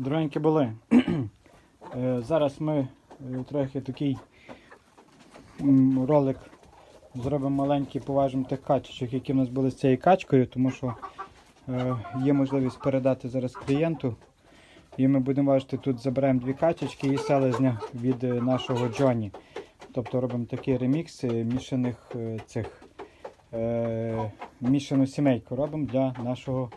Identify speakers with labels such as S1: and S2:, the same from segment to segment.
S1: Дорогенькі були. Е, Зараз ми е, трохи такий ролик зробимо маленький, поважимо тих качечок, які в нас були з цією качкою, тому що е, є можливість передати зараз клієнту. І ми будемо важити, тут заберемо дві качечки і селезня від нашого Джоні. Тобто робимо такий ремікс мішаних цих мішану сімейку робимо для нашого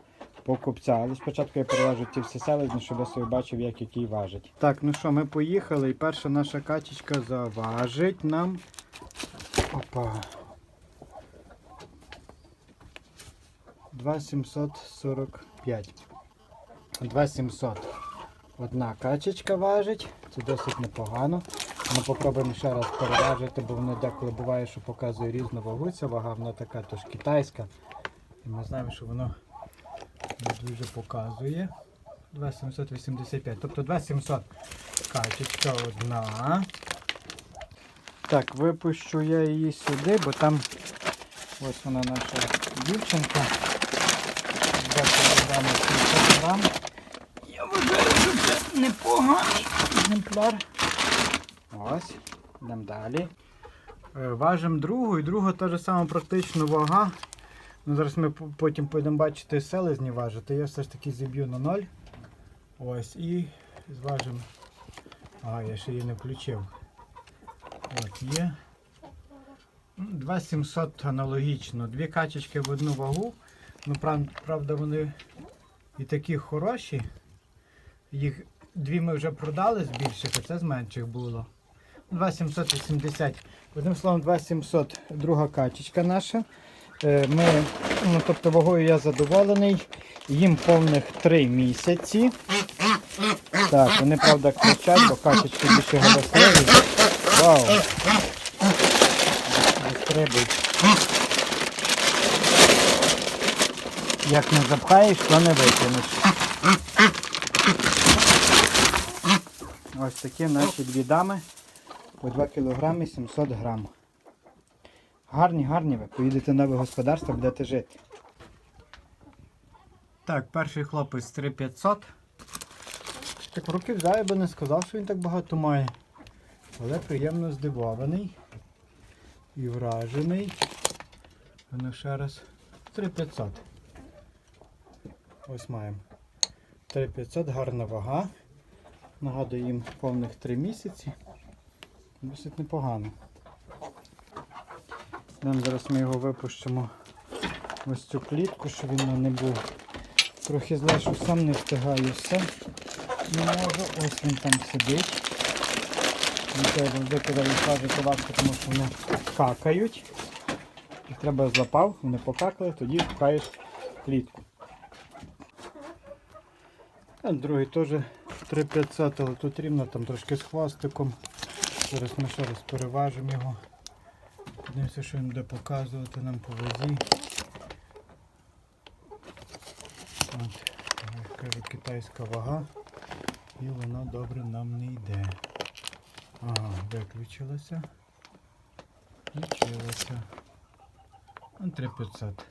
S1: покупця. Але спочатку я переважу ті всі селезні, щоб я собі бачив, як який важить. Так, ну що, ми поїхали, і перша наша качечка заважить нам. Опа. 2745. 2700. Одна качечка важить, це досить непогано. Ми попробуємо ще раз переважити, бо воно деколи буває, що показує різну вагу. Ця вага вона така тож китайська. І ми знаємо, що воно не дуже показує. 2785. Тобто 2700 качечка одна. Так, випущу я її сюди, бо там ось вона наша дівчинка. 20 грамів 700 грам. Я вважаю, що це непоганий екземпляр. Ось, йдемо далі. Е, Важимо другу, і друга та ж сама практично вага. Ну, зараз ми потім будемо бачити селезні важити. Я все ж таки зіб'ю на ноль. Ось і зважимо. Ага, я ще її не включив. От є. Ну, 2700 аналогічно. Дві качечки в одну вагу. Ну, правда, вони і такі хороші. Їх дві ми вже продали з більших, а це з менших було. 2780. Одним словом, 2700 друга качечка наша. Е, Ми, ну, тобто вагою я задоволений. Їм повних 3 місяці. Так, вони правда кричать, бо качечки більше голосливі. Вау! Вистрибують. Як не запхаєш, то не витягнеш. Ось такі наші дві дами по 2 кг 700 грам. Гарні, гарні ви. Поїдете в нове господарство, будете жити. Так, перший хлопець 3500. Так в руки я би не сказав, що він так багато має. Але приємно здивований і вражений. Ну ще раз. 3500. Ось маємо. 3500, гарна вага. Нагадую їм повних 3 місяці. Досить непогано. Зараз ми його випущимо ось цю клітку, щоб він не був. Трохи зле, що сам не встигаю все. Не можу. Ось він там сидить. Завжди, коли висаджувати важко, тому що вони какають. Їх треба злапав, вони покакали, тоді шукаєш клітку. А другий теж 3500, але тут рівно там трошки з хвостиком. Зараз ми ще раз переважимо його. Подивимося, що він буде показувати нам по вазі. От, як кажу, китайська вага. І вона добре нам не йде. Ага, виключилася. Включилася. Ну, 3500.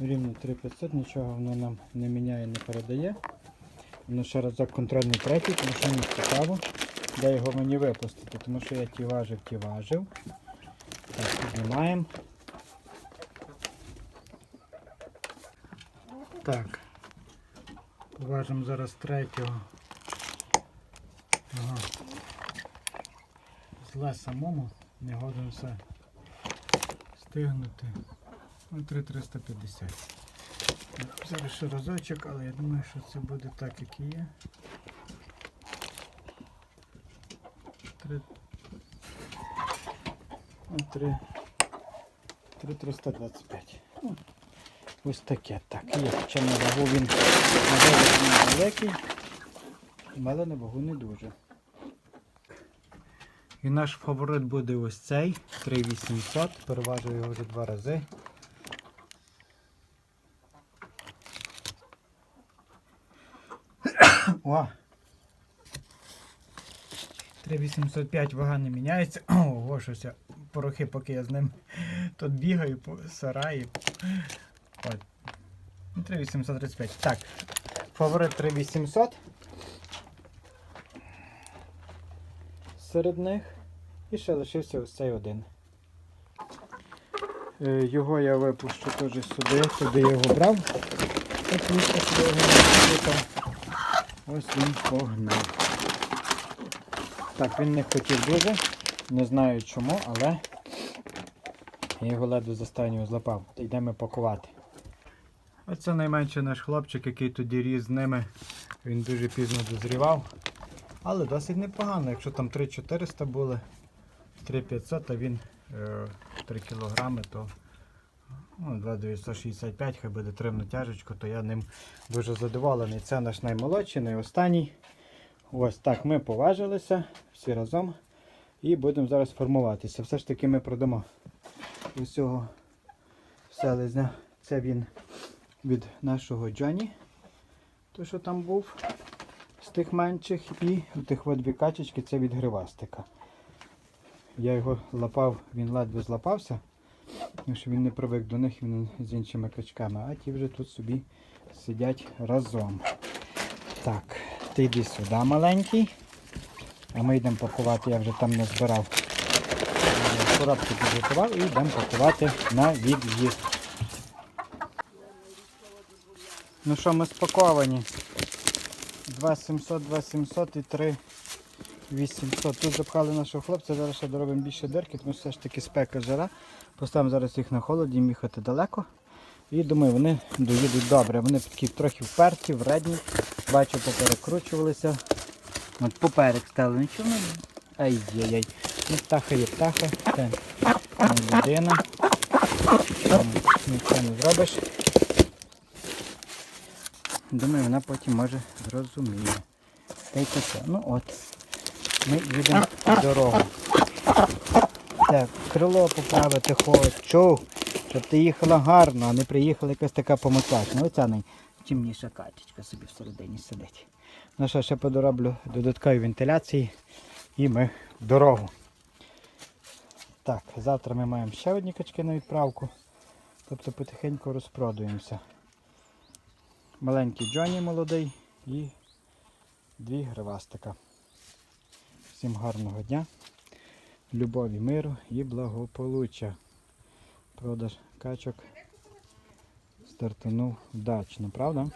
S1: Рівно 3500, нічого воно нам не міняє, не передає. Воно ще разок контрольний третій, тому цікаво, де його мені випустити, тому що я ті важив, ті важив. Так, піднімаємо. Так. Важимо зараз третього. Ага. Зле самому, не годен все стигнути. Ну, 3,350. Зараз ще разочок, але я думаю, що це буде так, як і є. 3, 3, 325. Ну, ось таке. Так, є. Хоча на вагу він великий, але на вагу не дуже. І наш фаворит буде ось цей 3800. Переважую його вже два рази. О! 3805 вага не міняється. Ого, щось я порохи, поки я з ним тут бігаю по сараї. От. Ну, 3835. Так. Фаворит 3800. Серед них. І ще лишився ось цей один. Е, Його я випущу теж сюди, туди його брав. Ось він погнав. Так, він не хотів дуже. Не знаю чому, але я його ледве з останнього злапав. Йдемо пакувати. Оце найменший наш хлопчик, який тоді ріс з ними. Він дуже пізно дозрівав. Але досить непогано. Якщо там 3400 були, 3500, а він е, 3 кілограми, то ну, 2965, хай буде тримну тяжечку, то я ним дуже задоволений. Це наш наймолодший, найостанній. Ось так ми поважилися всі разом і будемо зараз формуватися. Все ж таки ми продамо усього селезня. Це він від нашого Джоні, той, що там був з тих менших, і тих дві качечки це від гривастика. Я його лапав, він ледве злапався, тому що він не привик до них він з іншими качками, а ті вже тут собі сидять разом. Так, ти йди сюди маленький. А ми йдемо пакувати, я вже там не збирав. Е, Коробки підготував і йдемо пакувати на від'їзд. Ну що, ми спаковані. 2700, 2700 і 3 800. Тут запхали нашого хлопця, зараз ще доробимо більше дирки, тому що все ж таки спека жара. Поставимо зараз їх на холоді, їм їхати далеко. І думаю, вони доїдуть добре. Вони такі трохи вперті, вредні. Бачу, поперекручувалися. От поперек стали. Нічого. Ай-яй-яй. Ну, птаха є птаха. Це не людина. Нічого не зробиш. Думаю, вона потім може зрозуміє. Та таке. Ну от. Ми їдемо в дорогу. Так, крило поправити хочу, щоб ти їхала гарно, а не приїхала якась така помоцачна. Оця найчимніша качечка собі всередині сидить. Ну що, ще подороблю додаткові вентиляції і ми в дорогу. Так, завтра ми маємо ще одні качки на відправку. Тобто потихеньку розпродуємося. Маленький Джоні молодий і дві гривастика. Всім гарного дня, любові, миру і благополуччя. Продаж качок стартанув вдачно, правда?